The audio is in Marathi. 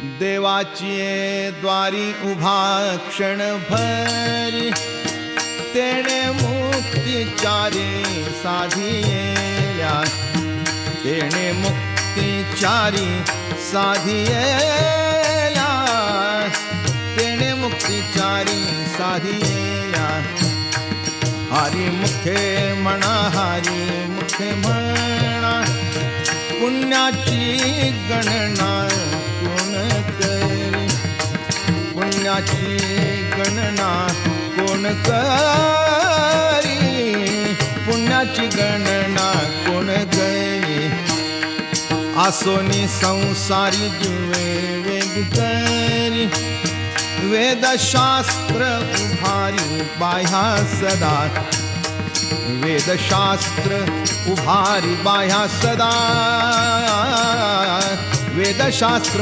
देवाची द्वारी उभा क्षणभरी तेणे मुक्तिचारी साधियेल्या तेणे मुक्तिचारी साधियेल्या तेणे मुक्तिचारी साधियेल्या हरी मुखे म्हणा हरी मुखे म्हणा पुण्याची गणना पुण्याची गणना कोण करी? पुण्याची गणना कोण करी? आसोनी संसारी जुवे वेग करी. वेदशास्त्र उभारी बाह्या सदा. वेदशास्त्र उभारी बाह्या सदा. वेदशास्त्र